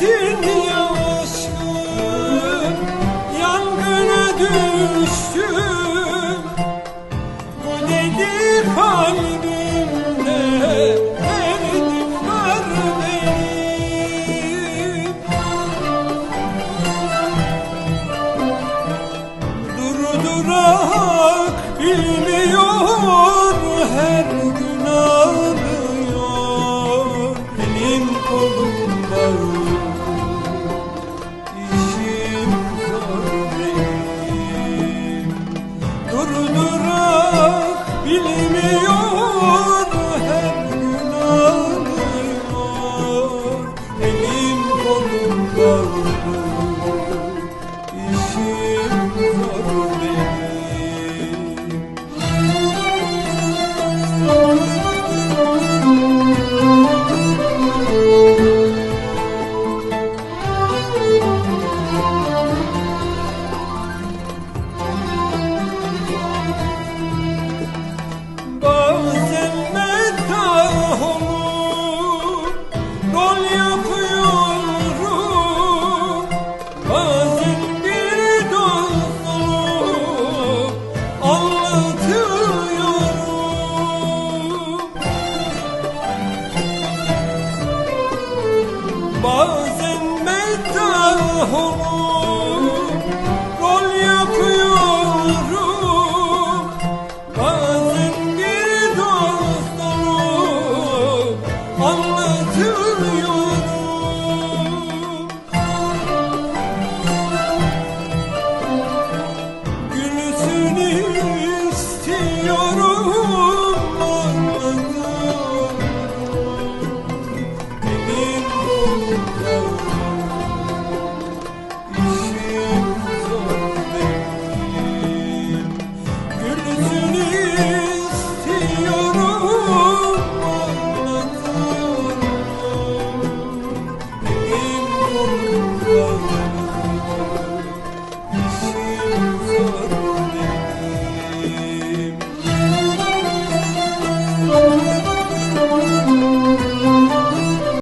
Gittin ya Yangına düştüm Bu nedir kalbimde? Derdim var benim. Durdurak bilmiyor Her gün ağrıyor Elim kolum Oh. Bazen meddah